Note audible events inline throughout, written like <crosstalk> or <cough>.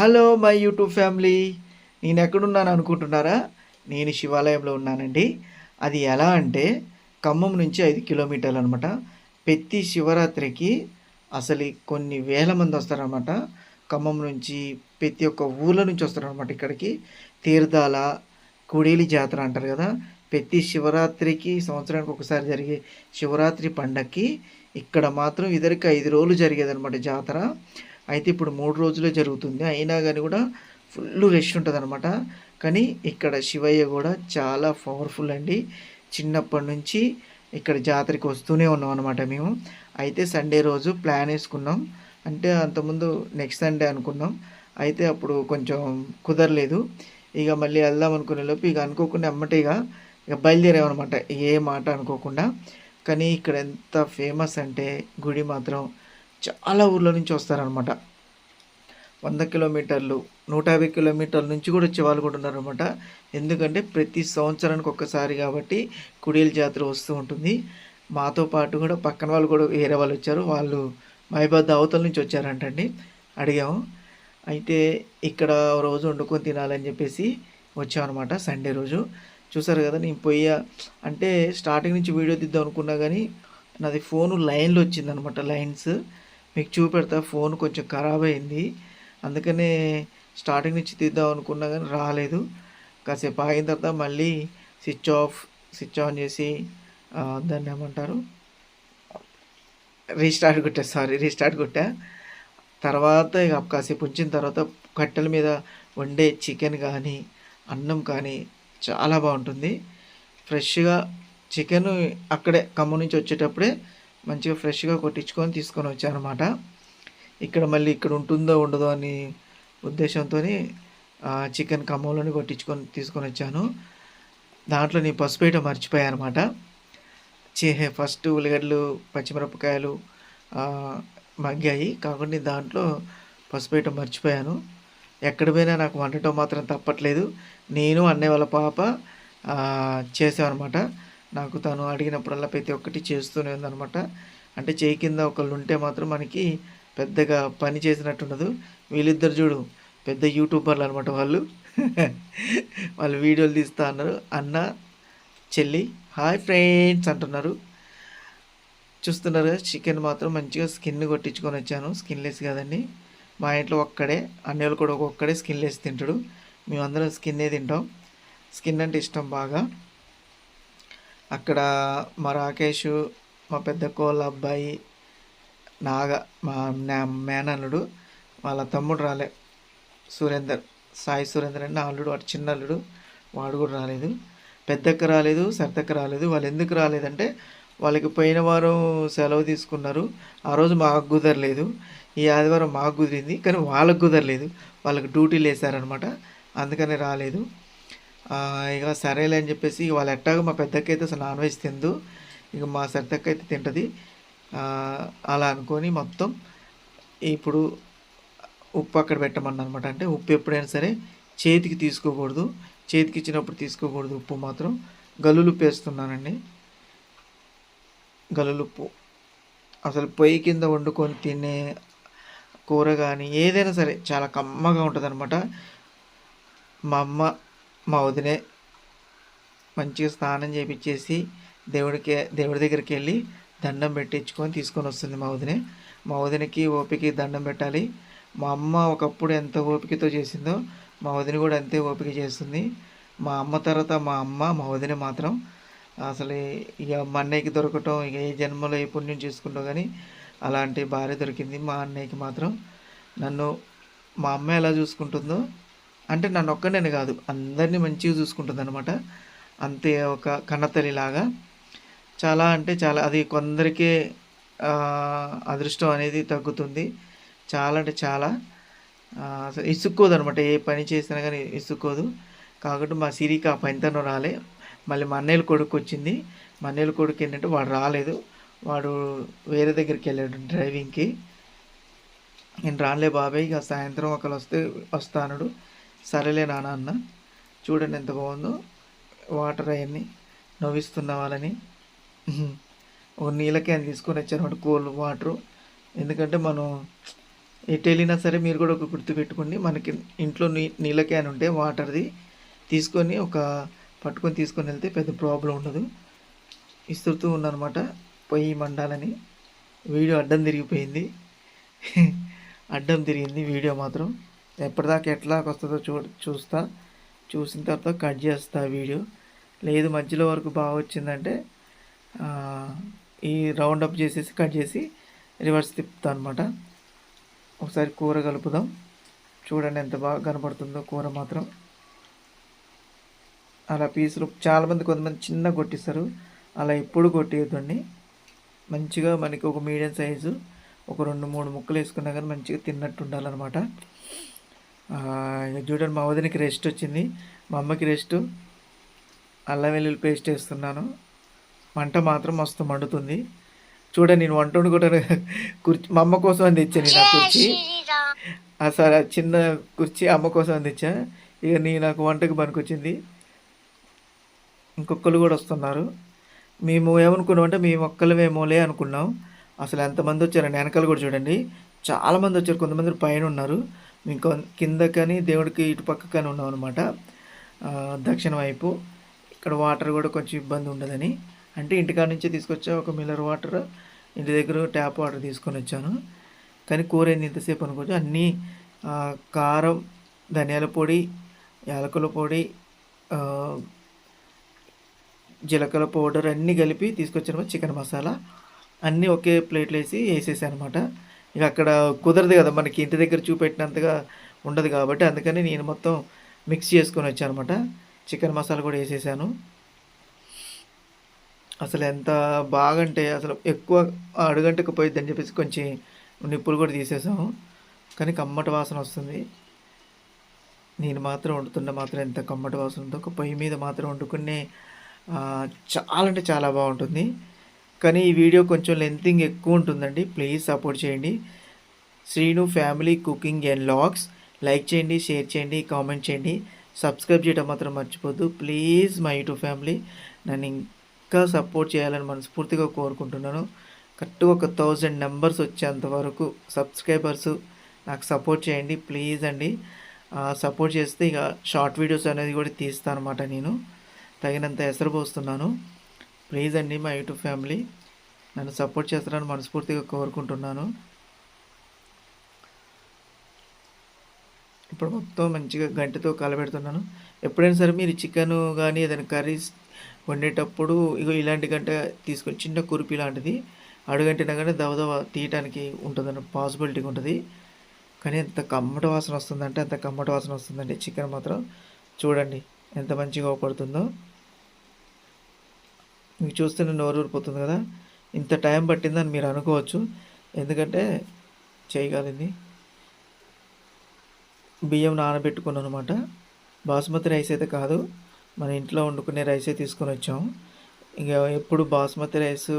Hello my YouTube family నేను ఎక్కడున్నాను అనుకుంటున్నారా? నేను శివాలయంలో ఉన్నానండి. అది ఎలా అంటే ఖమ్మం నుంచి ఐదు కిలోమీటర్లు అనమాట ప్రతి శివరాత్రికి అసలు కొన్ని వేల మంది వస్తారనమాట ఖమ్మం నుంచి ప్రతి ఒక్క ఊర్ల నుంచి వస్తారనమాట ఇక్కడికి. తీర్థాల కుడేలి జాతర అంటారు కదా. ప్రతి శివరాత్రికి సంవత్సరానికి ఒకసారి జరిగే శివరాత్రి పండక్కి ఇక్కడ మాత్రం ఇద్దరికి ఐదు రోజులు జరిగేదనమాట జాతర. అయితే ఇప్పుడు మూడు రోజులే జరుగుతుంది. అయినా కానీ కూడా ఫుల్ రష్ ఉంటుంది అనమాట కానీ ఇక్కడ శివయ్య కూడా చాలా పవర్ఫుల్ అండి. చిన్నప్పటి నుంచి ఇక్కడ జాతరకి వస్తూనే ఉన్నాం అనమాట మేము. అయితే సండే రోజు ప్లాన్ వేసుకున్నాం. అంటే అంతకుముందు నెక్స్ట్ సండే అనుకున్నాం. అయితే అప్పుడు కొంచెం కుదరలేదు. ఇక మళ్ళీ వెళ్దాం అనుకునే లోపు ఇక అనుకోకుండా ఎమ్మటిగా ఇక బయలుదేరామన్నమాట. ఏ మాట అనుకోకుండా. కానీ ఇక్కడ ఎంత ఫేమస్ అంటే గుడి మాత్రం చాలా ఊర్ల నుంచి వస్తారనమాట వంద కిలోమీటర్లు నూట యాభై కిలోమీటర్ల నుంచి కూడా వచ్చే వాళ్ళు కూడా ఉన్నారనమాట ఎందుకంటే ప్రతి సంవత్సరానికి ఒక్కసారి కాబట్టి కుడేలు జాతర వస్తూ ఉంటుంది. మాతో పాటు కూడా పక్కన వాళ్ళు కూడా వేరే వాళ్ళు వచ్చారు. వాళ్ళు మహిబాద్ అవతల నుంచి వచ్చారంటండి. అడిగాము. అయితే ఇక్కడ రోజు వండుకొని తినాలని చెప్పేసి వచ్చామన్నమాట సండే రోజు. చూసారు కదా నేను పోయా అంటే స్టార్టింగ్ నుంచి వీడియో తీద్దాం అనుకున్నా కానీ నాది ఫోన్ లైన్లో వచ్చిందనమాట లైన్స్. మీకు చూపెడతా ఫోన్ కొంచెం ఖరాబ్ అయింది. అందుకనే స్టార్టింగ్ నుంచి తీద్దాం అనుకున్నా కానీ రాలేదు. కాసేపు ఆగిన తర్వాత మళ్ళీ స్విచ్ ఆఫ్ స్విచ్ ఆన్ చేసి దాన్ని ఏమంటారు? రీస్టార్ట్ కొట్టా సారీ రీస్టార్ట్ కొట్టా. తర్వాత ఇక కాసేపు ఉంచిన తర్వాత కట్టెల మీద వండే చికెన్ కానీ అన్నం కానీ చాలా బాగుంటుంది. ఫ్రెష్గా చికెన్ అక్కడే ఖమ్మం నుంచి వచ్చేటప్పుడే మంచిగా ఫ్రెష్గా కొట్టించుకొని తీసుకొని వచ్చానమాట ఇక్కడ మళ్ళీ ఇక్కడ ఉంటుందో ఉండదో అని ఉద్దేశంతో చికెన్ కమ్మంలోనే కొట్టించుకొని తీసుకొని వచ్చాను. దాంట్లో నేను పసుపు వేయటం మర్చిపోయాను అనమాట చేహే ఫస్ట్ ఉల్లిగడ్డలు పచ్చిమిరపకాయలు మగ్గాయి. కాకుండా దాంట్లో పసుపు వేయటం మర్చిపోయాను. ఎక్కడ పోయినా నాకు వండటం మాత్రం తప్పట్లేదు. నేను అన్నయ్య వాళ్ళ పాప చేసామన్నమాట నాకు తను అడిగినప్పుడల్లా ప్రతి ఒక్కటి చేస్తూనే ఉందనమాట అంటే చేయి కింద ఒకళ్ళు ఉంటే మాత్రం మనకి పెద్దగా పని చేసినట్టు ఉండదు వీళ్ళిద్దరు చూడు పెద్ద యూట్యూబర్లు అనమాట వాళ్ళు. <laughs> వాళ్ళు వీడియోలు తీస్తా అన్నారు. అన్న చెల్లి హాయ్ ఫ్రెండ్స్ అంటున్నారు. చూస్తున్నారు చికెన్ మాత్రం మంచిగా స్కిన్ కొట్టించుకొని వచ్చాను. స్కిన్లెస్ కదండి. మా ఇంట్లో ఒక్కడే అన్నయ్యలు కూడా ఒక్కడే స్కిన్లెస్ తింటాడు. మేమందరం స్కిన్నే తింటాం. స్కిన్ అంటే ఇష్టం బాగా. అక్కడ మా రాకేష్ మా పెద్ద కోళ్ళ అబ్బాయి నాగ మా నా- మేనల్లుడు వాళ్ళ తమ్ముడు రాలే. సురేందర్ సాయి సురేందర్ అండి నా అల్లుడు వాడు చిన్న అల్లుడు వాడు కూడా రాలేదు. పెద్దక్క రాలేదు సర్దక్క రాలేదు. వాళ్ళు ఎందుకు రాలేదంటే వాళ్ళకి పోయిన వారం సెలవు తీసుకున్నారు. ఆ రోజు మాకు కుదరలేదు. ఈ ఆదివారం మాకు కుదిరింది కానీ వాళ్ళకు కుదరలేదు. వాళ్ళకి డ్యూటీలు వేసారనమాట అందుకని రాలేదు. ఇక సరేలే అని చెప్పేసి వాళ్ళు ఎట్టాగో మా పెద్దక్క అయితే అసలు నాన్ వెజ్ తిందు. ఇక మా సరితక్క అయితే తింటుంది అలా అనుకొని మొత్తం ఇప్పుడు ఉప్పు అక్కడ పెట్టమన్నమాట. అనమాట అంటే ఉప్పు ఎప్పుడైనా సరే చేతికి తీసుకోకూడదు. చేతికి ఇచ్చినప్పుడు తీసుకోకూడదు ఉప్పు మాత్రం. గల్లులుప్పు వేస్తున్నానండి. ఉప్పు అసలు పొయ్యి కింద వండుకొని తినే కూర కానీ ఏదైనా సరే చాలా కమ్మగా ఉంటుంది అనమాట మా అమ్మ మా వదినే మంచిగా స్నానం చేపించేసి దేవుడికి దేవుడి దగ్గరికి వెళ్ళి దండం పెట్టించుకొని తీసుకొని వస్తుంది మా వదినే మా వదినకి ఓపిక దండం పెట్టాలి. మా అమ్మ ఒకప్పుడు ఎంత ఓపికతో చేసిందో మా వదిన కూడా అంతే ఓపిక చేస్తుంది. మా అమ్మ తర్వాత మా అమ్మ మా వదిన మాత్రం అసలు ఇక మా అన్నయ్యకి దొరకటం ఇక ఏ జన్మలో ఏ పుణ్యం చేసుకుంటో కానీ అలాంటి భార్య దొరికింది మా అన్నయ్యకి మాత్రం. నన్ను మా అమ్మ ఎలా చూసుకుంటుందో అంటే నన్ను ఒక్కనే కాదు అందరినీ మంచిగా చూసుకుంటుంది అనమాట అంతే ఒక కన్నతల్లిలాగా. చాలా అంటే చాలా అది కొందరికే అదృష్టం అనేది తగ్గుతుంది. చాలా అంటే చాలా అసలు ఇసుక్కోదు అనమాట ఏ పని చేసినా కానీ ఇసుక్కోదు. కాబట్టి మా సిరికి ఆ పనితనం రాలే. మళ్ళీ మా అన్నయ్యల కొడుకు వచ్చింది. మా అన్నయ్యల కొడుకు ఏంటంటే వాడు రాలేదు. వాడు వేరే దగ్గరికి వెళ్ళాడు డ్రైవింగ్కి. నేను రానులే బాబాయ్ ఇక సాయంత్రం ఒకరు వస్తే వస్తానడు. సరేలే నాన్న అన్న. చూడండి ఎంత బాగుందో. వాటర్ అవన్నీ నవ్విస్తున్న వాళ్ళని. ఒక నీళ్ళ క్యాన్ తీసుకొని వచ్చారు కూల్ వాటరు. ఎందుకంటే మనం ఎటు వెళ్ళినా సరే మీరు కూడా ఒక గుర్తు పెట్టుకోండి. మనకి ఇంట్లో నీ నీళ్ళ క్యాన్ ఉంటే వాటర్ది తీసుకొని ఒక పట్టుకొని తీసుకొని వెళ్తే పెద్ద ప్రాబ్లం ఉండదు. ఇస్తుతూ ఉన్నానమాట పొయ్యి మండాలని. వీడియో అడ్డం తిరిగిపోయింది. <laughs> అడ్డం తిరిగింది వీడియో మాత్రం. ఎప్పటిదాకా ఎట్లా వస్తుందో చూ చూస్తా. చూసిన తర్వాత కట్ చేస్తా వీడియో. లేదు మధ్యలో వరకు బాగా వచ్చిందంటే ఈ రౌండ్ అప్ చేసేసి కట్ చేసి రివర్స్ తిప్పుతా అనమాట ఒకసారి కూర కలుపుదాం. చూడండి ఎంత బాగా కనపడుతుందో కూర మాత్రం. అలా పీసులు చాలామంది కొంతమంది చిన్న కొట్టిస్తారు. అలా ఎప్పుడు కొట్టేయద్దండి. మంచిగా మనకి ఒక మీడియం సైజు ఒక రెండు మూడు ముక్కలు వేసుకున్నా కానీ మంచిగా తిన్నట్టు ఉండాలన్నమాట. చూడండి మా వదినకి రెస్ట్ వచ్చింది. మా అమ్మకి రెస్ట్ అల్లం వెల్లుల్లి పేస్ట్ వేస్తున్నాను. మంట మాత్రం మస్తు మండుతుంది. చూడండి నేను వంట వండుకుంటాను. కుర్చీ మా అమ్మ కోసం అని తెచ్చాను నేను ఆ కుర్చీ? సరే చిన్న కుర్చీ అమ్మ కోసం అని తెచ్చా. ఇక నీ నాకు వంటకి పనికొచ్చింది. ఇంకొకరు కూడా వస్తున్నారు. మేము ఏమనుకున్నామంటే మేము ఒక్కలమేమోలే అనుకున్నాం. అసలు ఎంతమంది వచ్చారండి? వెనకాల కూడా చూడండి. చాలామంది వచ్చారు. కొంతమంది పైన ఉన్నారు. ఇంకో కింద కానీ దేవుడికి ఇటు పక్క కానీ ఉన్నాం అనమాట దక్షిణ వైపు. ఇక్కడ వాటర్ కూడా కొంచెం ఇబ్బంది ఉండదని. అంటే ఇంటికాడ నుంచే తీసుకొచ్చా ఒక మిల్లర్ వాటర్ ఇంటి దగ్గర ట్యాప్ వాటర్ తీసుకొని వచ్చాను. కానీ కూర ఏంది ఇంతసేపు అనుకోవచ్చు. అన్నీ కారం ధనియాల పొడి యాలకుల పొడి జీలకర్ర పౌడర్ అన్నీ కలిపి తీసుకొచ్చాను. చికెన్ మసాలా అన్నీ ఒకే ప్లేట్లో వేసి వేసేసాను అనమాట ఇక అక్కడ కుదరదు కదా మనకి ఇంటి దగ్గర చూపెట్టినంతగా ఉండదు కాబట్టి అందుకని నేను మొత్తం మిక్స్ చేసుకొని వచ్చాను అనమాట చికెన్ మసాలా కూడా వేసేసాను. అసలు ఎంత బాగంటే అసలు ఎక్కువ అడుగంటకు పోయిద్దని చెప్పేసి కొంచెం నిప్పులు కూడా తీసేసాము. కానీ కమ్మటి వాసన వస్తుంది. నేను మాత్రం వండుతుంటే మాత్రం ఎంత కమ్మటి వాసన ఉందో ఒక పొయ్యి మీద మాత్రం వండుకునే చాలా అంటే చాలా బాగుంటుంది. కానీ ఈ వీడియో కొంచెం లెంతింగ్ ఎక్కువ ఉంటుందండి. ప్లీజ్ సపోర్ట్ చేయండి. Srinu family cooking and vlogs. Like చేయండి షేర్ చేయండి కామెంట్ చేయండి. సబ్స్క్రైబ్ చేయడం మాత్రం మర్చిపోద్దు ప్లీజ్ మై యూట్యూబ్ ఫ్యామిలీ. నన్ను ఇంకా సపోర్ట్ చేయాలని మనస్ఫూర్తిగా కోరుకుంటున్నాను. కరెక్ట్గా ఒక థౌజండ్ నెంబర్స్ వచ్చేంత వరకు సబ్స్క్రైబర్స్ నాకు సపోర్ట్ చేయండి. ప్లీజ్ అండి. సపోర్ట్ చేస్తే ఇక షార్ట్ వీడియోస్ అనేది కూడా తీస్తాను అనమాట నేను. తగినంత ఎసరు పోస్తున్నాను. ప్లీజ్ అండి మా యూట్యూబ్ ఫ్యామిలీ. నన్ను సపోర్ట్ చేస్తారని మనస్ఫూర్తిగా కోరుకుంటున్నాను. ఇప్పుడు మొత్తం మంచిగా గంటతో కలబెడుతున్నాను ఎప్పుడైనా సరే మీరు చికెన్ కానీ ఏదైనా కర్రీస్ వండేటప్పుడు ఇగో ఇలాంటి గంట తీసుకొని చిన్న కురిపి లాంటిది అడుగంటినా కానీ దవదవ తీయటానికి ఉంటుందని పాసిబిలిటీ ఉంటుంది. కానీ ఎంత కమ్మట వాసన వస్తుందంటే అంత కమ్మట వాసన వస్తుందండి చికెన్ మాత్రం. చూడండి ఎంత మంచిగా పడుతుందో మీకు చూస్తేనే నోరు ఊరిపోతుంది కదా. ఇంత టైం పట్టిందని మీరు అనుకోవచ్చు. ఎందుకంటే చేయగలింది బియ్యం నానబెట్టుకున్నాను అనమాట బాస్మతి రైస్ అయితే కాదు. మన ఇంట్లో వండుకునే రైసే తీసుకొని వచ్చాం. ఇక ఎప్పుడు బాస్మతి రైస్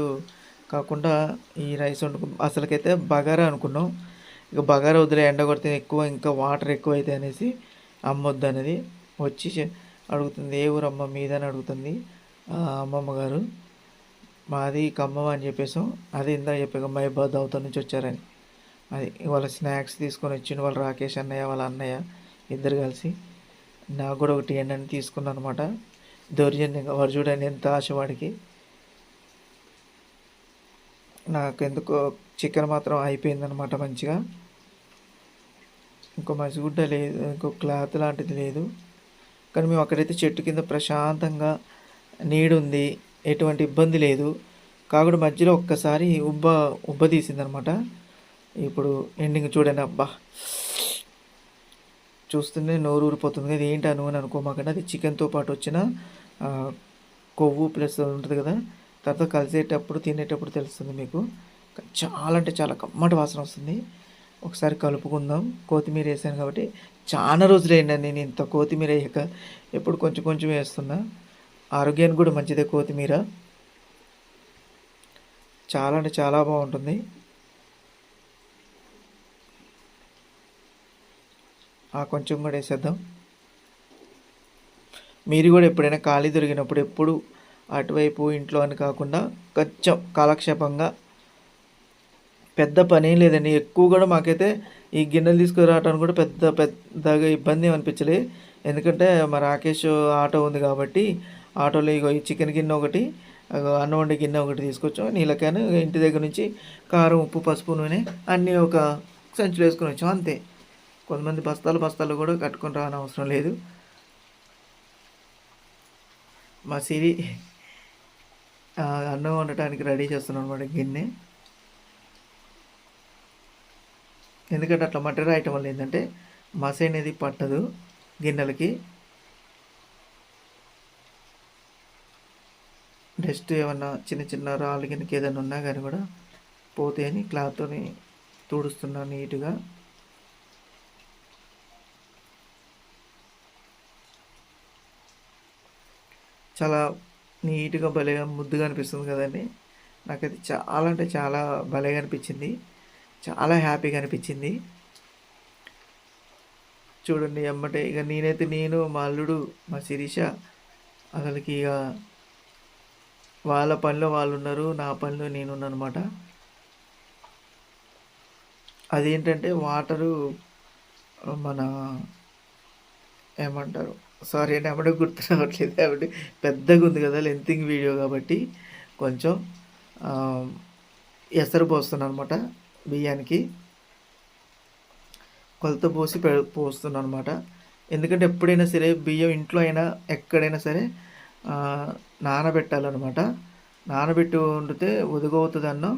కాకుండా ఈ రైస్ వండుకు అసలుకైతే బగారా అనుకున్నాం. ఇక బగారా వదిలే ఎండ కొడితే ఎక్కువ ఇంకా వాటర్ ఎక్కువ అయితే అనేసి అమ్మొద్దు అనేది వచ్చి అడుగుతుంది ఏ ఊరమ్మ మీదని మీద అని అడుగుతుంది. అమ్మమ్మ గారు మాది ఖమ్మం అని చెప్పేసాం. అది ఇందా చెప్పాక బర్త్ అవుతా నుంచి వచ్చారని. అది వాళ్ళ స్నాక్స్ తీసుకొని వచ్చిన వాళ్ళ రాకేష్ అన్నయ్య వాళ్ళ అన్నయ్య ఇద్దరు కలిసి. నాకు కూడా ఒకటి ఏంటని తీసుకున్నాను అనమాట దౌర్జన్యంగా వాడు చూడండి ఎంత ఆశ వాడికి. నాకు ఎందుకో చికెన్ మాత్రం అయిపోయిందనమాట మంచిగా. ఇంకో మసిగుడ్డ లేదు ఇంకో క్లాత్ లాంటిది లేదు. కానీ మేము అక్కడైతే చెట్టు కింద ప్రశాంతంగా నీడుంది ఎటువంటి ఇబ్బంది లేదు. కాకుడు మధ్యలో ఒక్కసారి ఉబ్బ ఉబ్బ తీసిందనమాట. ఇప్పుడు ఎండింగ్ చూడండి అబ్బా. చూస్తుంటే నోరు ఊరిపోతుంది కదా ఏంటి అను అని అనుకోమాకండి. అది చికెన్తో పాటు వచ్చిన కొవ్వు ప్లస్ ఉంటుంది కదా తర్వాత కలిసేటప్పుడు తినేటప్పుడు తెలుస్తుంది మీకు. చాలా అంటే చాలా కమ్మటి వాసన వస్తుంది. ఒకసారి కలుపుకుందాం. కొత్తిమీర వేసాను కాబట్టి చాలా రోజులు అయిందండి నేను ఇంత కొత్తిమీర వేయక. ఎప్పుడు కొంచెం కొంచెం వేస్తున్నా. ఆరోగ్యానికి కూడా మంచిదే కొత్తిమీర. చాలా అంటే చాలా బాగుంటుంది. ఆ కొంచెం కూడా వేసేద్దాం. మీరు కూడా ఎప్పుడైనా ఖాళీ దొరికినప్పుడు ఎప్పుడు అటువైపు ఇంట్లో అని కాకుండా కొంచెం కాలక్షేపంగా పెద్ద పని లేదండి. ఎక్కువ కూడా మాకైతే ఈ గిన్నెలు తీసుకురావడానికి కూడా పెద్ద పెద్దగా ఇబ్బంది ఏమి ఎందుకంటే మా రాకేష్ ఆటో ఉంది కాబట్టి ఆటోలో ఇగో ఈ చికెన్ గిన్నె ఒకటి అన్నం వండే గిన్నె ఒకటి తీసుకొచ్చాం. నీళ్ళ క్యాన్ ఇంటి దగ్గర నుంచి కారం ఉప్పు పసుపు నూనె అన్నీ ఒక సంచులు వేసుకొని వచ్చాం. అంతే. కొంతమంది బస్తాలు బస్తాలు కూడా కట్టుకొని రాని అవసరం లేదు. మా సిరి అన్నం వండటానికి రెడీ చేస్తున్నాం అనమాట గిన్నె. ఎందుకంటే అట్లా మట్టి రాయటం వల్ల ఏంటంటే మసి అనేది పట్టదు గిన్నెలకి. నెక్స్ట్ ఏమన్నా చిన్న చిన్న రాళ్ళు కిందకి ఏదైనా ఉన్నా కానీ కూడా పోతే అని క్లాత్తోని తుడుస్తున్నాను నీట్గా. చాలా నీట్గా భలేగా ముద్దుగా అనిపిస్తుంది కదండి. నాకైతే చాలా అంటే చాలా భలేగా అనిపించింది. చాలా హ్యాపీగా అనిపించింది. చూడండి అమ్మటే ఇక నేనైతే నేను మా అల్లుడు మా శిరీష అసలుకి ఇక వాళ్ళ పనిలో వాళ్ళు ఉన్నారు నా పనిలో నేను అనమాట అదేంటంటే వాటరు మన ఏమంటారు సారీ అండి అమ్మడే గుర్తు రావట్లేదు. కాబట్టి పెద్దగా ఉంది కదా లెంతింగ్ వీడియో కాబట్టి కొంచెం ఎసరు పోస్తున్నాను అనమాట బియ్యానికి. కొలత పోసి పె పోస్తున్నాను అనమాట ఎందుకంటే ఎప్పుడైనా సరే బియ్యం ఇంట్లో అయినా ఎక్కడైనా సరే నానబెట్టాలన్నమాట. నానబెట్టి వండితే ఒదుగవుతుంది అన్నం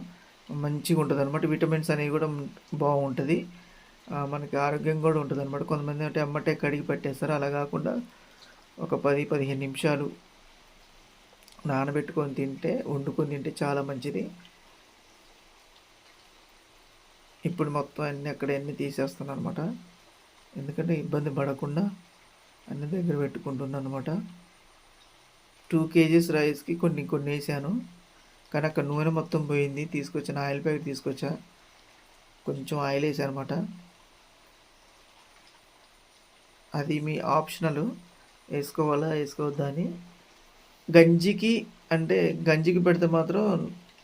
మంచిగా ఉంటుంది అనమాట విటమిన్స్ అనేవి కూడా బాగుంటుంది. మనకి ఆరోగ్యం కూడా ఉంటుంది అనమాట కొంతమంది అంటే అమ్మటే కడిగి పెట్టేస్తారు. అలా కాకుండా ఒక పది పదిహేను నిమిషాలు నానబెట్టుకొని తింటే వండుకొని తింటే చాలా మంచిది. ఇప్పుడు మొత్తం అన్ని అక్కడ అన్ని తీసేస్తున్నాను అనమాట ఎందుకంటే ఇబ్బంది పడకుండా అన్ని దగ్గర పెట్టుకుంటున్నాను అనమాట టూ కేజీస్ రైస్కి కొన్ని కొన్ని వేసాను. కానీ అక్కడ నూనె మొత్తం పోయింది. తీసుకొచ్చిన ఆయిల్ ప్యాకెట్ తీసుకొచ్చా. కొంచెం ఆయిల్ వేసాను అనమాట అది మీ ఆప్షనల్. వేసుకోవాలా వేసుకోవద్దా అని. గంజికి అంటే గంజికి పెడితే మాత్రం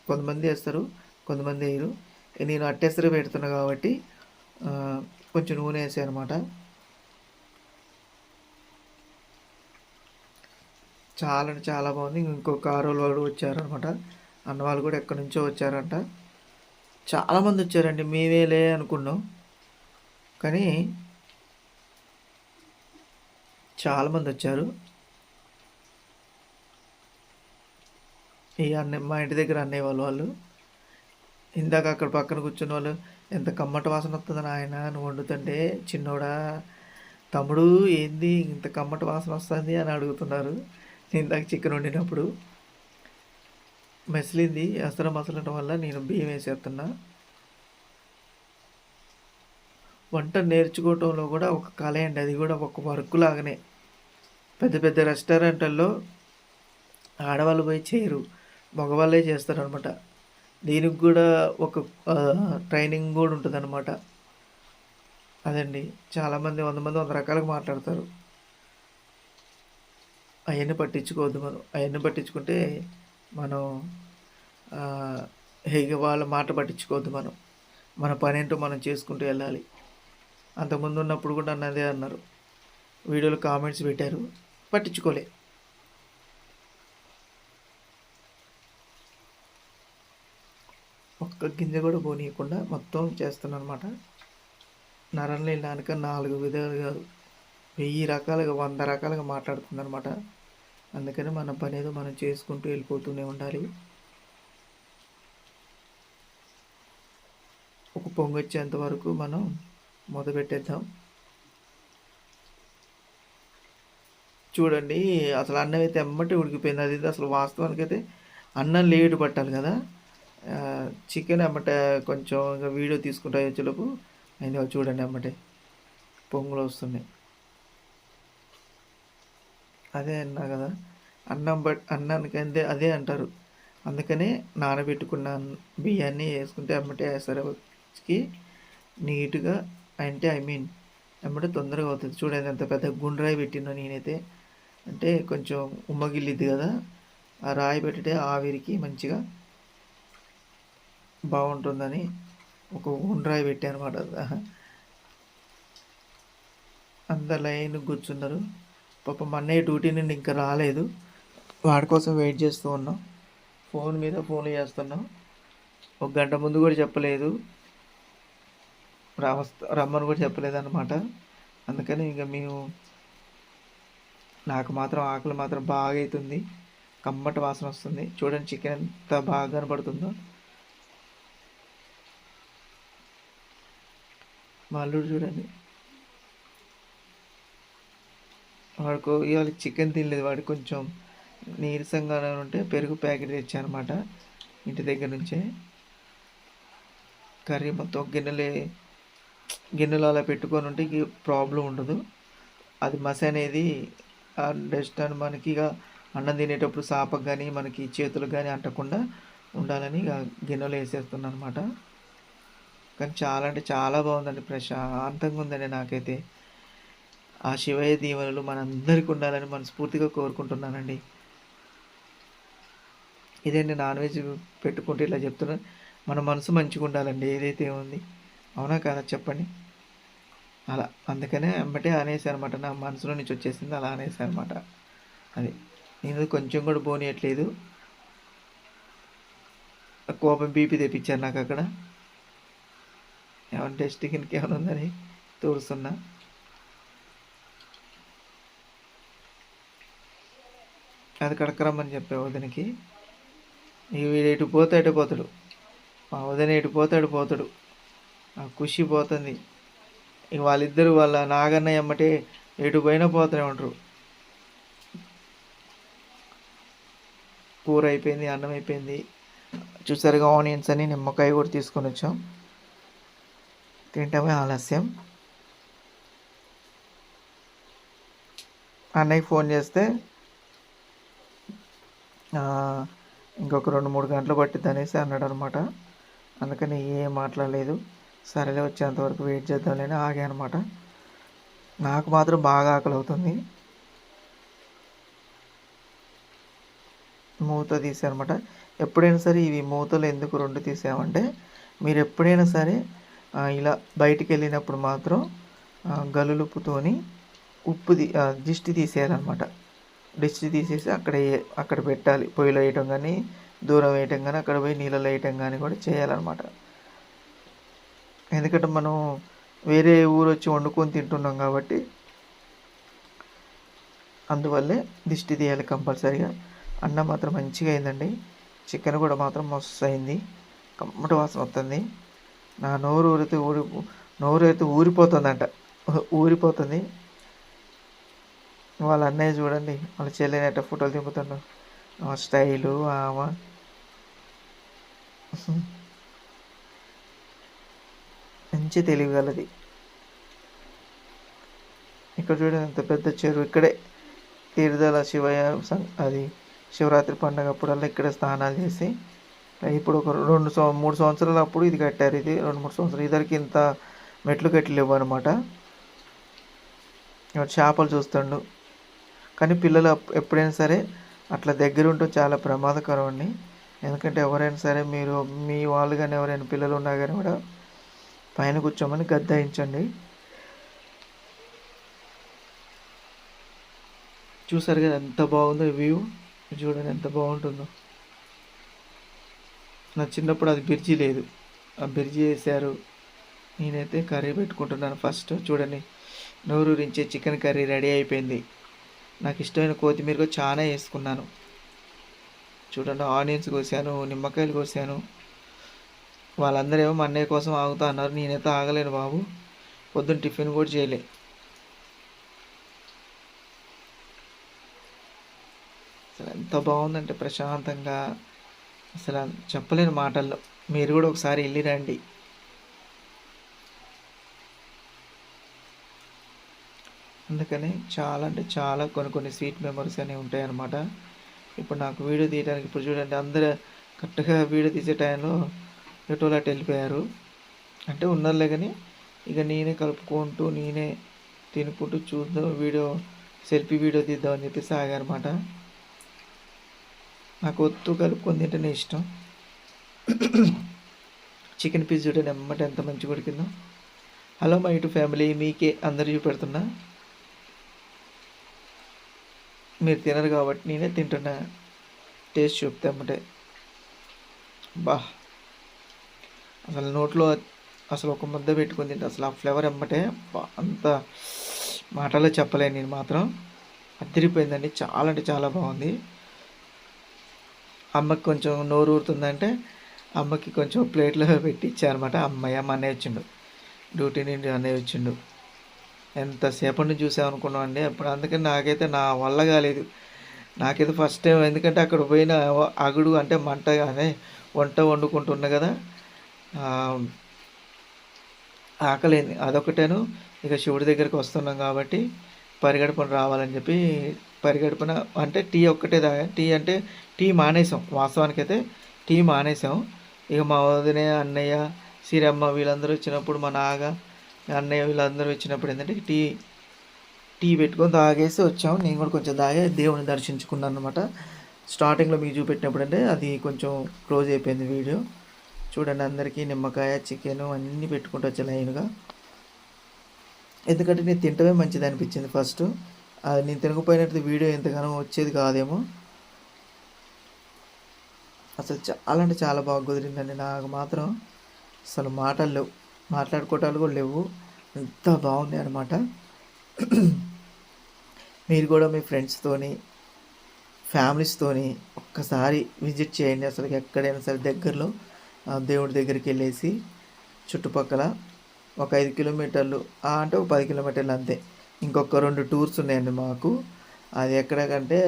కొంతమంది వేస్తారు కొంతమంది వేయరు. నేను అట్టేసరి పెడుతున్నా కాబట్టి కొంచెం నూనె వేసాను అనమాట చాలా అంటే చాలా బాగుంది. ఇంకో కారు వాళ్ళు వచ్చారనమాట. అన్న వాళ్ళు కూడా ఎక్కడి నుంచో వచ్చారంట. చాలామంది వచ్చారండి. మేమేలే అనుకున్నాం. కానీ చాలామంది వచ్చారు. ఈ అన్న మా ఇంటి దగ్గర అన్నయ్య వాళ్ళు వాళ్ళు. ఇందాక అక్కడ పక్కన కూర్చున్న వాళ్ళు ఎంత కమ్మట వాసన వస్తుంది ఆయన నువ్వు వండుతుంటే చిన్నోడా? తమ్ముడు ఏంది ఇంత కమ్మట వాసన వస్తుంది? అని అడుగుతున్నారు. నేను ఇందాక చికెన్ వండినప్పుడు మెసిలింది అసలు మసలడం వల్ల నేను బియ్యం వేసేస్తున్నా. వంట నేర్చుకోవటంలో కూడా ఒక కళ అండి. అది కూడా ఒక వర్క్ లాగానే. పెద్ద పెద్ద రెస్టారెంట్లలో ఆడవాళ్ళు పోయి చేయరు. మగవాళ్ళే చేస్తారు అనమాట దీనికి కూడా ఒక ట్రైనింగ్ కూడా ఉంటుంది అనమాట అదండి. చాలామంది వంద మంది వంద రకాలుగా మాట్లాడతారు. అవన్నీ పట్టించుకోవద్దు మనం. అవన్నీ పట్టించుకుంటే మనం హేగ వాళ్ళ మాట పట్టించుకోవద్దు మనం. మన పని మనం చేసుకుంటూ వెళ్ళాలి. అంతకుముందు ఉన్నప్పుడు కూడా అన్నదే అన్నారు. వీడియోలో కామెంట్స్ పెట్టారు. పట్టించుకోలే. ఒక్క గింజ కూడా పోనీయకుండా మొత్తం చేస్తున్నాను అనమాట నరంలో వెళ్ళాక నాలుగు విధాలు కాదు వెయ్యి రకాలుగా వంద రకాలుగా మాట్లాడుతుందనమాట అందుకని మన పని ఏదో మనం చేసుకుంటూ వెళ్ళిపోతూనే ఉండాలి. ఒక పొంగొచ్చేంత వరకు మనం మొదలుపెట్టేద్దాం. చూడండి అసలు అన్నం అయితే ఎమ్మటి ఉడికిపోయింది. అది అసలు వాస్తవానికి అయితే అన్నం లేటు పట్టాలి కదా. చికెన్ అమ్మట కొంచెం ఇంకా వీడియో తీసుకుంటా వచ్చేలోపు. అయింది చూడండి అమ్మటే పొంగులు వస్తున్నాయి. అదే అన్నా కదా. అన్నం బట్ అన్నానికి అందే అదే అంటారు. అందుకనే నానబెట్టుకున్న బియ్యాన్ని వేసుకుంటే అమ్మటే వేసరికి నీట్గా అంటే ఐ మీన్ అమ్మటే తొందరగా అవుతుంది. చూడండి ఎంత పెద్ద గుండ్రాయి పెట్టినా నేనైతే. అంటే కొంచెం ఉమ్మగిల్లిద్ది కదా. ఆ రాయి పెట్టితే ఆవిరికి మంచిగా బాగుంటుందని ఒక గుండ్రాయి పెట్టాను అనమాట అంత లైన్ కూర్చున్నారు. పాపం అన్నయ్య డ్యూటీ నుండి ఇంకా రాలేదు. వాడి కోసం వెయిట్ చేస్తూ ఉన్నాం. ఫోన్ మీద ఫోన్ చేస్తున్నాం. ఒక గంట ముందు కూడా చెప్పలేదు. రావస్తా రమ్మని కూడా చెప్పలేదు అనమాట అందుకని ఇంకా మేము నాకు మాత్రం ఆకలి మాత్రం బాగా అవుతుంది కమ్మటి వాసన వస్తుంది. చూడండి చికెన్ ఎంత బాగా కనబడుతుందో మా అల్లుడు చూడండి. వాడుకో ఇవాళ చికెన్ తినలేదు వాడికి కొంచెం నీరసంగా ఉంటే పెరుగు ప్యాకెట్ తెచ్చానమాట ఇంటి దగ్గర నుంచే. కర్రీ మొత్తం గిన్నెలే గిన్నెలు అలా పెట్టుకొని ఉంటే ప్రాబ్లం ఉండదు. అది మసి అనేది డస్ట్ అని మనకి ఇక అన్నం తినేటప్పుడు సాపకు కానీ మనకి చేతులకు కానీ అంటకుండా ఉండాలని ఇక గిన్నెలో వేసేస్తున్నాను అనమాట కానీ చాలా అంటే చాలా బాగుందండి ప్రశాంతంగా ఉందండి నాకైతే. ఆ శివయ్య దీవెనలు మనందరికీ ఉండాలని మనస్ఫూర్తిగా కోరుకుంటున్నానండి. ఇదేంటి నాన్ వెజ్ పెట్టుకుంటే ఇలా చెప్తున్నా. మన మనసు మంచిగా ఉండాలండి ఏదైతే ఉంది. అవునా కదా? చెప్పండి. అలా అందుకనే వెంబటే అనేసి అనమాట నా మనసులో నుంచి వచ్చేసింది అలా అనేసి అనమాట అది నేను కొంచెం కూడా పోనీయట్లేదు. కోపం బీపీ తెప్పించారు నాకు అక్కడ. ఏమన్నా టెస్ట్ కిందకి ఏమైనా ఉందని తోడుస్తున్నా. అది కడకరమ్మని చెప్పే వదినకి వీడు ఎటు పోతే అటు పోతాడు. మా వదిన ఎటు పోతే అటు పోతాడు. ఆ ఖుషి పోతుంది. ఇక వాళ్ళిద్దరు వాళ్ళ నాగన్న ఎమ్మటే ఎటు పోయినా పోతూనే ఉంటారు కూర అయిపోయింది అన్నం అయిపోయింది. చూసారుగా ఆనియన్స్ అని నిమ్మకాయ కూడా తీసుకొని వచ్చాం. తింటమే ఆలస్యం. అన్నయ్యకి ఫోన్ చేస్తే ఇంకొక రెండు మూడు గంటలు పట్టిద్ది అనేసి అన్నాడు అనమాట అందుకని ఏం మాట్లాడలేదు. సరేలే వచ్చేంతవరకు వెయిట్ చేద్దాంలేని ఆగా అనమాట నాకు మాత్రం బాగా ఆకలి అవుతుంది. మూత తీసానమాట ఎప్పుడైనా సరే ఇవి మూతలు ఎందుకు రెండు తీసామంటే మీరు ఎప్పుడైనా సరే ఇలా బయటికి వెళ్ళినప్పుడు మాత్రం గలులుపుతోని ఉప్పు దిష్టి తీసేయాలన్నమాట. దిష్టి తీసేసి అక్కడ అక్కడ పెట్టాలి. పొయ్యిలో వేయటం కానీ దూరం వేయటం కానీ అక్కడ పోయి నీళ్ళలో వేయటం కానీ కూడా చేయాలన్నమాట. ఎందుకంటే మనం వేరే ఊరు వచ్చి వండుకొని తింటున్నాం కాబట్టి అందువల్లే దిష్టి తీయాలి కంపల్సరీగా. అన్నం మాత్రం మంచిగా అయిందండి. చికెన్ కూడా మాత్రం మస్తు అయింది. కమ్మటి వాసన వస్తుంది. నా నోరు ఊరితే ఊరి నోరు అయితే ఊరిపోతుందంట. ఊరిపోతుంది. వాళ్ళ అన్నయ్య చూడండి వాళ్ళ చెల్లెనట్ట ఫోటోలు దింపుతున్నాడు ఆ స్టైలు ఆమె మంచి తెలివి గలది. ఇక్కడ చూడండి ఎంత పెద్ద చెరువు. ఇక్కడే తీర్థాల శివయ్య అది శివరాత్రి పండుగ అప్పుడల్లా ఇక్కడ స్నానాలు చేసి ఇప్పుడు ఒక రెండు సంవ మూడు సంవత్సరాలు అప్పుడు ఇది కట్టారు. ఇది రెండు మూడు సంవత్సరాలు. ఇద్దరికి ఇంత మెట్లు కట్టలేవు అనమాట చేపలు చూస్తుండు. కానీ పిల్లలు ఎప్పుడైనా సరే అట్లా దగ్గర ఉంటూ చాలా ప్రమాదకరం అండి. ఎందుకంటే ఎవరైనా సరే మీరు మీ వాళ్ళు కానీ ఎవరైనా పిల్లలు ఉన్నా కానీ కూడా పైన కూర్చోమని గద్దాయించండి. చూసారు కదా ఎంత బాగుందో వ్యూ. చూడండి ఎంత బాగుంటుందో. నా చిన్నప్పుడు అది బిర్జీ లేదు. ఆ బిర్జీ వేసారు నేనైతే కర్రీ పెట్టుకుంటున్నాను ఫస్ట్. చూడండి. నోరూరించే చికెన్ కర్రీ రెడీ అయిపోయింది. నాకు ఇష్టమైన కొత్తిమీర చాలా వేసుకున్నాను. చూడండి ఆనియన్స్ కోసాను నిమ్మకాయలు కోసాను. వాళ్ళందరూ ఏమో మా అన్నయ్య కోసం ఆగుతా అన్నారు. నేనైతే ఆగలేను బాబు. పొద్దున్న టిఫిన్ కూడా చేయలే. అసలు ఎంత బాగుందంటే ప్రశాంతంగా. అసలు చెప్పలేని మాటల్లో. మీరు కూడా ఒకసారి వెళ్ళి రండి. అందుకని చాలా అంటే చాలా కొన్ని కొన్ని స్వీట్ మెమరీస్ అనేవి ఉంటాయన్నమాట. ఇప్పుడు నాకు వీడియో తీయడానికి ఇప్పుడు చూడండి అందరూ కరెక్ట్గా వీడియో తీసే టైంలో ఎటోలు అటు వెళ్ళిపోయారు. అంటే ఉన్నారులే కానీ ఇక నేనే కలుపుకుంటూ నేనే తినుకుంటూ చూద్దాం వీడియో సెల్ఫీ వీడియో తీద్దాం అని చెప్పేసి ఆగారన్నమాట. నాకు ఒత్తు కలుపుకొని తింటేనే ఇష్టం. చికెన్ పీస్ చూడండి అమ్మట ఎంత మంచిగా ఉడికిందో హలో మా ఇటు ఫ్యామిలీ మీకే అందరూ చూపెడుతున్నా. మీరు తినరు కాబట్టి నేనే తింటున్నా. టేస్ట్ చూపితే అమ్మటే బా. అసలు నోట్లో అసలు ఒక ముద్ద పెట్టుకుని తింటే. అసలు ఆ ఫ్లేవర్ ఎమ్మటే అంత మాటలో చెప్పలేను నేను మాత్రం. అదిరిపోయిందండి. చాలా అంటే చాలా బాగుంది. అమ్మకి కొంచెం నోరు ఊరుతుందంటే అమ్మకి కొంచెం ప్లేట్లో పెట్టి ఇచ్చారనమాట అమ్మాయి అమ్మ అన్నయ్య వచ్చిండు. డ్యూటీ నుండి అన్నయ్య వచ్చిండు. ఎంతసేపటి నుంచి చూసామనుకున్నాం అండి. అప్పుడు అందుకని నాకైతే నా వల్ల కాలేదు. నాకైతే ఫస్ట్ టైం ఎందుకంటే అక్కడ పోయిన అగుడు అంటే మంట కానీ వంట వండుకుంటున్నా కదా. ఆకలేంది. అదొకటేను ఇక శివుడి దగ్గరికి వస్తున్నాం కాబట్టి పరిగెడుపున రావాలని చెప్పి పరిగెడుపున అంటే టీ ఒక్కటే తాగా టీ అంటే టీ మానేసాం. వాస్తవానికి అయితే టీ మానేసాం. ఇక మా వదిన అన్నయ్య సిరమ్మ వీళ్ళందరూ వచ్చినప్పుడు మా నాగ అన్నయ్య వీళ్ళందరూ వచ్చినప్పుడు ఏంటంటే టీ టీ పెట్టుకొని తాగేసి వచ్చాం నేను కూడా కొంచెం తాగే దేవుని దర్శించుకున్నాను అనమాట స్టార్టింగ్లో మీకు చూపెట్టినప్పుడు అంటే అది కొంచెం క్లోజ్ అయిపోయింది వీడియో. చూడండి అందరికీ నిమ్మకాయ చికెన్ అన్నీ పెట్టుకుంటూ వచ్చే లైన్గా. ఎందుకంటే నేను తింటమే మంచిది అనిపించింది ఫస్ట్. అది నేను తినకపోయినట్టు వీడియో ఎంతగానో వచ్చేది కాదేమో. అసలు చాలా అంటే చాలా బాగా కుదిరిందండి. నాకు మాత్రం అసలు మాటలు లేవు. మాట్లాడుకోవటాలు కూడా లేవు. ఎంత బాగుంది అనమాట మీరు కూడా మీ ఫ్రెండ్స్తోని ఫ్యామిలీస్తోని ఒక్కసారి విజిట్ చేయండి అసలు ఎక్కడైనా సరే దగ్గరలో దేవుడి దగ్గరికి వెళ్ళేసి చుట్టుపక్కల ఒక ఐదు కిలోమీటర్లు అంటే ఒక పది కిలోమీటర్లు అంతే. ఇంకొక రెండు టూర్స్ ఉన్నాయండి మాకు. అది ఎక్కడకంటే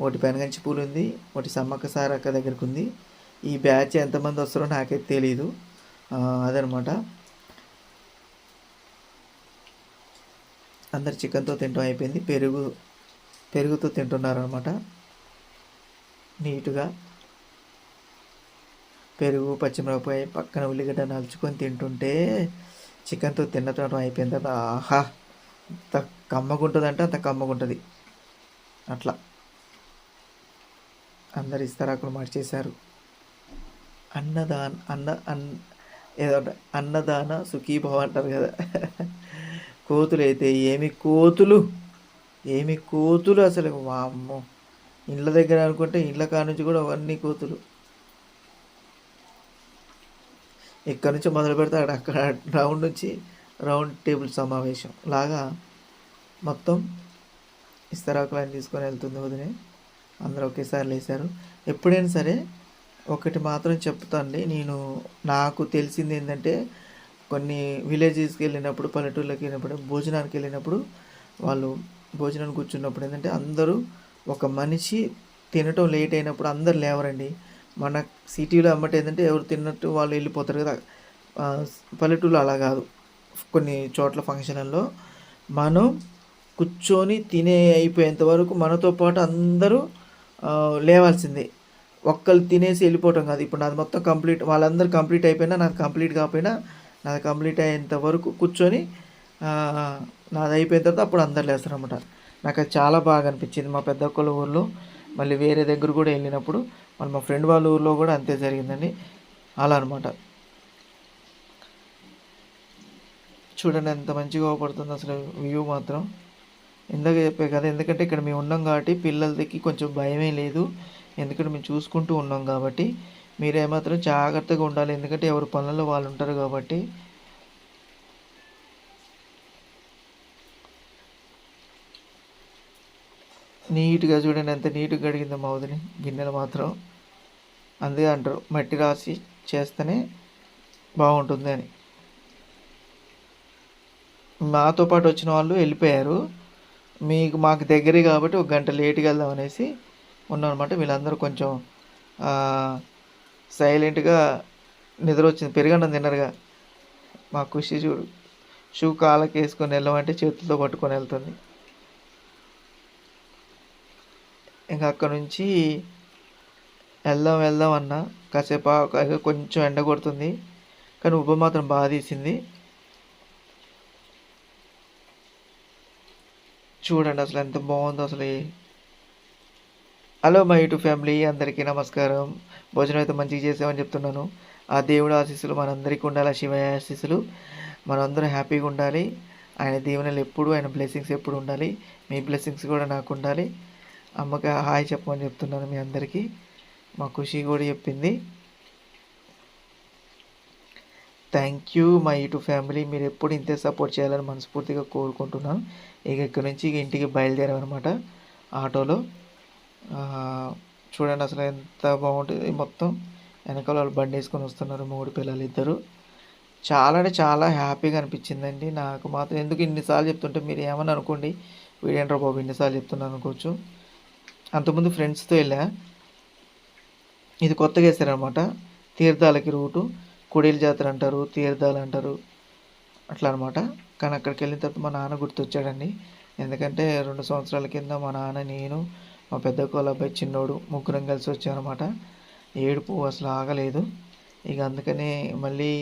ఒకటి పెనగంచి పూలు ఉంది ఒకటి సమ్మక్క సారక్క దగ్గరకు ఉంది ఈ బ్యాచ్ ఎంతమంది వస్తారో నాకైతే తెలియదు అదనమాట అందరు చికెన్తో తింటాం అయిపోయింది. పెరుగు పెరుగుతో తింటున్నారు అనమాట నీట్గా పెరుగు పచ్చిమిరపకాయ పక్కన ఉల్లిగడ్డ నలుచుకొని తింటుంటే చికెన్తో తినటం అయిపోయిన తర్వాత ఆహా! అంత కమ్మగుంటుందంటే అంత కమ్మగుంటుంది. అట్లా. అందరు ఇస్తారాకులు మార్చేశారు. అన్నదాన అన్న అన్న ఏదో ఒకటి, అన్నదాన సుఖీభావ అంటారు కదా. కోతులు అయితే ఏమి కోతులు? ఏమి కోతులు అసలు? అమ్మో ఇండ్ల దగ్గర అనుకుంటే ఇండ్ల కాడ నుంచి కూడా అవన్నీ కోతులు. ఇక్కడ నుంచి మొదలు పెడితే అక్కడ అక్కడ రౌండ్ నుంచి రౌండ్ టేబుల్ సమావేశం. లాగా మొత్తం ఇస్తరాకులను తీసుకొని వెళ్తుంది వదిలే అందరూ ఒకేసారి లేశారు. ఎప్పుడైనా సరే ఒకటి మాత్రం చెప్తాండి. నేను నాకు తెలిసింది ఏంటంటే కొన్ని విలేజెస్కి వెళ్ళినప్పుడు పల్లెటూళ్ళకి వెళ్ళినప్పుడు భోజనానికి వెళ్ళినప్పుడు వాళ్ళు భోజనానికి కూర్చున్నప్పుడు ఏంటంటే అందరూ ఒక మనిషి తినటం లేట్ అయినప్పుడు అందరు లేవరండి. మన సిటీలో అమ్మట ఏంటంటే ఎవరు తిన్నట్టు వాళ్ళు వెళ్ళిపోతారు కదా. పల్లెటూళ్ళు అలా కాదు. కొన్ని చోట్ల ఫంక్షన్లలో మనం కూర్చొని తినే అయిపోయేంత వరకు మనతో పాటు అందరూ లేవాల్సిందే. ఒక్కళ్ళు తినేసి వెళ్ళిపోవటం కాదు. ఇప్పుడు నాది మొత్తం కంప్లీట్ వాళ్ళందరూ కంప్లీట్ అయిపోయినా నాకు కంప్లీట్ కాకపోయినా నాది కంప్లీట్ అయ్యేంత వరకు కూర్చొని నాది అయిపోయిన తర్వాత అప్పుడు అందరు లేస్తారన్నమాట. నాకు అది చాలా బాగా అనిపించింది. మా పెద్ద ఒక్కళ్ళ ఊర్లో మళ్ళీ వేరే దగ్గర కూడా వెళ్ళినప్పుడు మళ్ళీ మా ఫ్రెండ్ వాళ్ళ ఊర్లో కూడా అంతే జరిగిందండి. అలా అనమాట చూడండి ఎంత మంచిగా అవపడుతుంది అసలు వ్యూ మాత్రం. ఇందాక చెప్పే కదా ఎందుకంటే ఇక్కడ మేము ఉన్నాం కాబట్టి పిల్లలకి కొంచెం భయమే లేదు. ఎందుకంటే మేము చూసుకుంటూ ఉన్నాం కాబట్టి. మీరేమాత్రం జాగ్రత్తగా ఉండాలి. ఎందుకంటే ఎవరి పనులలో వాళ్ళు ఉంటారు కాబట్టి. నీట్గా చూడండి ఎంత నీట్గా కడిగిందో మౌదిని. గిన్నెలు మాత్రం అందుకే అంటారు మట్టి రాసి చేస్తేనే బాగుంటుంది అని. మాతో పాటు వచ్చిన వాళ్ళు వెళ్ళిపోయారు. మీకు మాకు దగ్గరే కాబట్టి ఒక గంట లేట్గా వెళ్దాం అనేసి ఉన్నాం అనమాట వీళ్ళందరూ కొంచెం సైలెంట్గా నిద్ర వచ్చింది పెరుగన్నం తిన్నరుగా. మా ఖుషి చూడు. షూ కాళ్ళకి వేసుకొని వెళ్ళమంటే చేతులతో పట్టుకొని వెళ్తుంది. ఇంకా అక్కడ నుంచి వెళ్దాం వెళ్దాం అన్న. కాసేపు కొంచెం ఎండ కొడుతుంది. కానీ ఉబ్బ మాత్రం బాగా తీసింది. చూడండి అసలు ఎంత బాగుందో అసలు. హలో మై యూట్యూబ్ ఫ్యామిలీ అందరికీ నమస్కారం. భోజనం అయితే మంచిగా చేసామని చెప్తున్నాను. ఆ దేవుడు ఆశీస్సులు మనందరికీ ఉండాలి. ఆ ఆశీస్సులు మనందరం హ్యాపీగా ఉండాలి. ఆయన దీవెనలు ఎప్పుడు ఆయన బ్లెస్సింగ్స్ ఎప్పుడు ఉండాలి. మీ బ్లెస్సింగ్స్ కూడా నాకు ఉండాలి. అమ్మకి హాయ్ చెప్పమని చెప్తున్నాను మీ అందరికీ. మా ఖుషి కూడా చెప్పింది. థ్యాంక్ యూ మా యూట్యూబ్ ఫ్యామిలీ మీరు ఎప్పుడు ఇంతే సపోర్ట్ చేయాలని మనస్ఫూర్తిగా కోరుకుంటున్నాను. ఇక ఇక్కడ నుంచి ఇక ఇంటికి బయలుదేరామన్నమాట. ఆటోలో. చూడండి అసలు ఎంత బాగుంటుంది. మొత్తం వెనకాల వాళ్ళు బండి వేసుకొని వస్తున్నారు. మూడు పిల్లలు ఇద్దరు. చాలా అంటే చాలా హ్యాపీగా అనిపించిందండి నాకు మాత్రం. ఎందుకు ఇన్నిసార్లు చెప్తుంటే మీరు ఏమని అనుకోండి వీడేంట్రా బాబు ఇన్నిసార్లు చెప్తున్నాను అనుకోవచ్చు. అంతకుముందు ఫ్రెండ్స్తో వెళ్ళా. ఇది కొత్తగా వేసారనమాట తీర్థాలకి రూటు కుడేలు జాతర అంటారు తీర్థాలు అంటారు అట్లా అనమాట. కానీ అక్కడికి వెళ్ళిన తర్వాత మా నాన్న గుర్తొచ్చాడండి. ఎందుకంటే రెండు సంవత్సరాల కింద మా నాన్న నేను మా పెద్ద కోళ్ళ అబ్బాయి చిన్నోడు ముగ్గురం కలిసి వచ్చామన్నమాట ఏడుపు అసలు ఆగలేదు. ఇక అందుకనే మళ్ళీ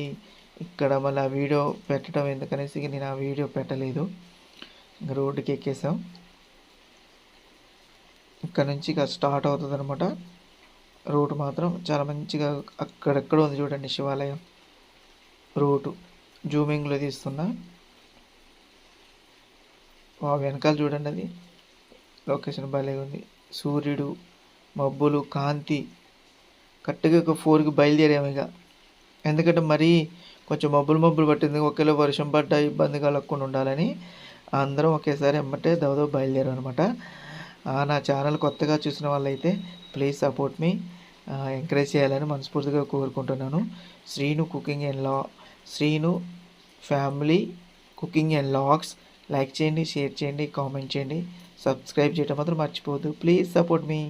ఇక్కడ మళ్ళీ ఆ వీడియో పెట్టడం ఎందుకనేసి ఇక నేను ఆ వీడియో పెట్టలేదు. ఇంకా రోడ్డుకి ఎక్కేసాం. ఇక్కడ నుంచి ఇక స్టార్ట్ అవుతుంది అనమాట రూట్ మాత్రం చాలా మంచిగా అక్కడెక్కడ ఉంది చూడండి శివాలయం. రూటు జూమింగ్లో తీస్తున్నా. వెనకాల చూడండి అది. లొకేషన్ భలే ఉంది సూర్యుడు మబ్బులు కాంతి. కరెక్ట్గా ఒక ఫోర్కి బయలుదేరాము ఇక. ఎందుకంటే మరీ కొంచెం మబ్బులు మబ్బులు పట్టింది. ఒకేలా వర్షం పడ్డా ఇబ్బంది కలగకుండా ఉండాలని అందరం ఒకేసారి ఎమ్మటే దవదవ బయలుదేరాం అనమాట నా ఛానల్ కొత్తగా చూసిన వాళ్ళైతే ప్లీజ్ సపోర్ట్ మీ. ఎంకరేజ్ చేయాలని మనస్ఫూర్తిగా కోరుకుంటున్నాను. Srinu cooking and law Srinu family cooking and vlogs. Like చేయండి షేర్ చేయండి కామెంట్ చేయండి. సబ్స్క్రైబ్ చేయడం మాత్రం మర్చిపోవద్దు. Please support me